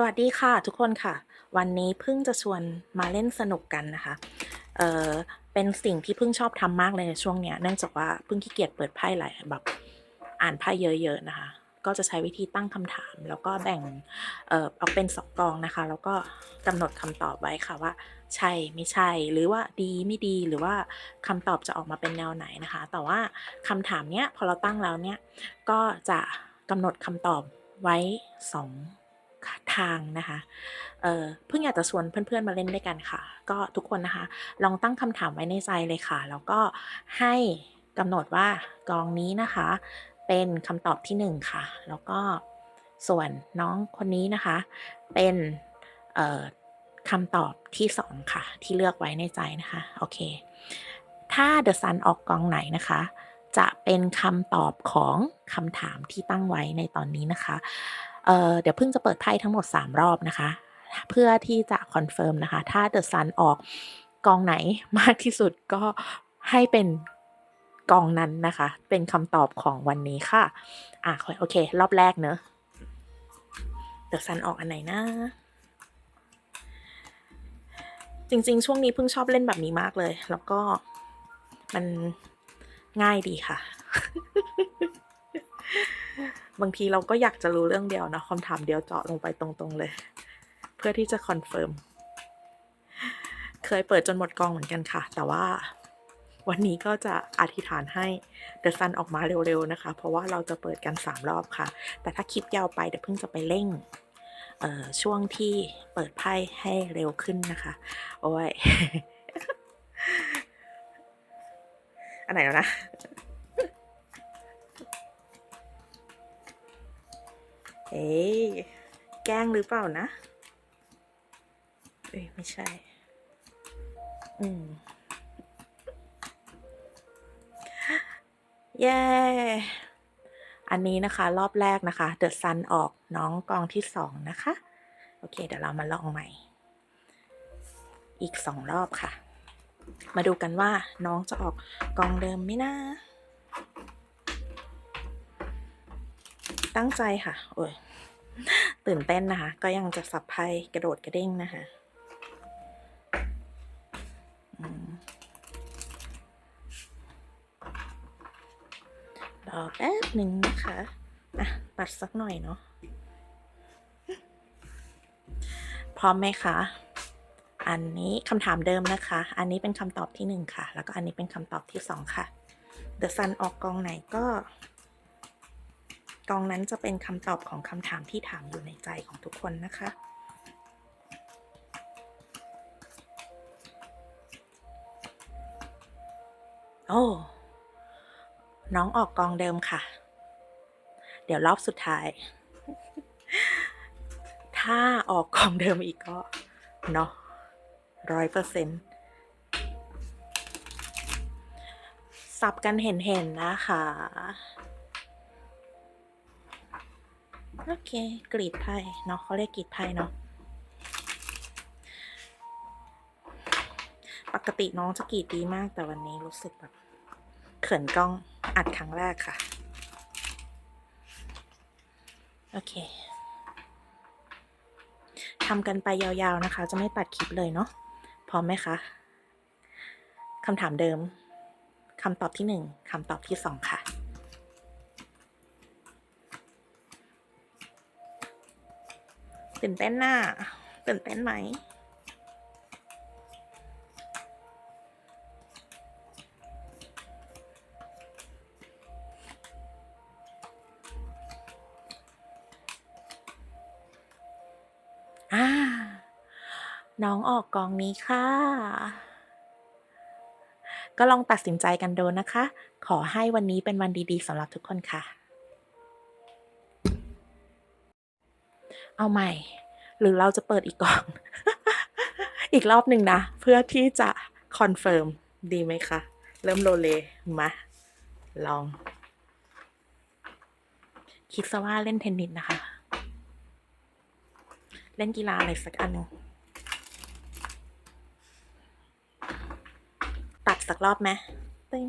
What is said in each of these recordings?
สวัสดีค่ะทุกคนค่ะ วันนี้เพิ่งจะชวนมาเล่นสนุกกันนะคะเออเป็นสิ่งที่เพิ่งชอบทำมากเลยในช่วงเนี้ยเนื่องจากว่าเพิ่งขี้เกียจเปิดไพ่หลายแบบอ่านไพ่เยอะๆนะคะ ก็จะใช้วิธีตั้งคำถาม แล้วก็แบ่งเออเอาเป็นสองกองนะคะ แล้วก็กำหนดคำตอบไว้ค่ะว่า ใช่ไม่ใช่หรือว่าดีไม่ดีหรือว่าคำตอบจะออกมาเป็นแนวไหนนะคะ แต่ว่าคำถามเนี้ยพอเราตั้งแล้วเนี่ยก็จะกำหนดคำตอบไว้สอง ทางนะคะเเพิ่งอยากจะชวนเพื่อนๆมาเล่นด้วยกันค่ะ ก็ทุกคนนะคะ ลองตั้งคำถามไว้ในใจเลยค่ะ แล้วก็ให้กำหนดว่ากองนี้นะคะ เป็นคำตอบที่หนึ่งค่ะ แล้วก็ส่วนน้องคนนี้นะคะ เป็นคำตอบที่สองค่ะ ที่เลือกไว้ในใจนะคะโอเค ถ้า The Sun ออกกองไหนนะคะ จะเป็นคำตอบของคำถามที่ตั้งไว้ในตอนนี้นะคะ เเดี๋ยวเพิ่งจะเปิดไพ่ทั้งหมด 3 รอบนะคะ เพื่อที่จะคอนเฟิร์มนะคะ ถ้า The Sun ออกกองไหนมากที่สุดก็ให้เป็นกองนั้นนะคะ เป็นคำตอบของวันนี้ค่ะ อะโอเค รอบแรกเนอะ The Sun ออกอันไหนนะจริง ๆ ช่วงนี้เพิ่งชอบเล่นแบบนี้มากเลย แล้วก็มันง่ายดีค่ะ บางทีเราก็อยากจะรู้เรื่องเดียวเนะคำถามเดียวเจาะลงไปตรงๆเลย เพื่อที่จะคอนเฟิร์มเคยเปิดจนหมดกองเหมือนกันค่ะ แต่ว่าวันนี้ก็จะอธิษฐานให้เดอะซันออกมาเร็วๆนะคะ เพราะว่าเราจะเปิดกัน 3 รอบค่ะ แต่ถ้าคลิปยาวไปเดี๋ยวเพิ่งจะไปเร่งช่วงที่เปิดไพ่ให้เร็วขึ้นนะคะ โอ้ย อันไหนแล้วนะ เอ๊ะแกล้งหรือเปล่านะ เอ้ยไม่ใช่ อืมเย้ อันนี้นะคะ รอบแรกนะคะ The Sun ออกน้องกองที่สองนะคะ โอเค เดี๋ยวเรามาลองใหม่ อีกสองรอบค่ะ มาดูกันว่าน้องจะออกกองเดิมไหมนะ ตั้งใจค่ะโอ้ยตื่นเต้นนะคะ ก็ยังจะสับไพ่กระโดดกระเด้งนะคะอืมรอแป๊บหนึ่งนะคะอะตัดสักหน่อยเนาะพร้อมไหมคะ อันนี้คำถามเดิมนะคะ อันนี้เป็นคำตอบที่หนึ่งค่ะ แล้วก็อันนี้เป็นคำตอบที่สองค่ะ The Sun ออกกองไหนก็ กองนั้นจะเป็นคำตอบของคำถามที่ถามอยู่ในใจของทุกคนนะคะ โอ้ น้องออกกองเดิมค่ะ เดี๋ยวรอบสุดท้าย ถ้าออกกองเดิมอีกก็ เนาะร้อยเปอร์เซ็นต์สับกันเห็นๆนนะคะ โอเคกรีดไพ่เนาะเขาเรียกกรีดไพ่เนาะปกติน้องจะกรีดดีมากแต่วันนี้รู้สึกแบบเขินกล้องอัดครั้งแรกค่ะ โอเคทำกันไปยาวๆนะคะ จะไม่ตัดคลิปเลยเนาะพร้อมไหมคะคำถามเดิมคำตอบที่หนึ่งคำตอบที่สองค่ะ ตื่นเต้นหน่ะตื่นเต้นไหม อ่า น้องออกกองนี้ค่ะ ก็ลองตัดสินใจกันดูนะคะ ขอให้วันนี้เป็นวันดีๆสำหรับทุกคนค่ะ เอาใหม่ หรือเราจะเปิดอีกกล่อง อีกรอบหนึ่งนะ เพื่อที่จะคอนเฟิร์มดีไหมคะ เริ่มโลเลมา ลอง คิดซะว่าเล่นเทนนิสนะคะ เล่นกีฬาอะไรสักอันนึงตัดสักรอบไหมตึง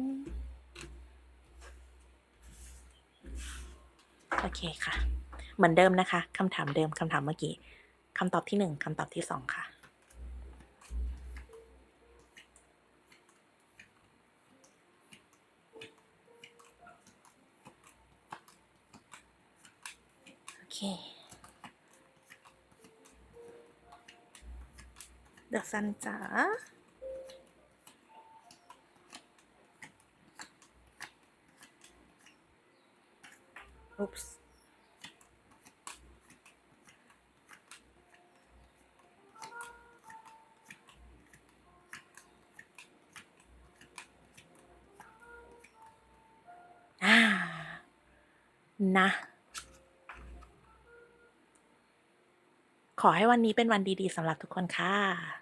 โอเคค่ะ เหมือนเดิมนะคะคำถามเดิมคำถามเมื่อกี้คำตอบที่หนึ่งคำตอบที่สองค่ะโอเค เดอะซันจ๋าอุ๊ปส์ นะ ขอให้วันนี้เป็นวันดีๆสำหรับทุกคนค่ะ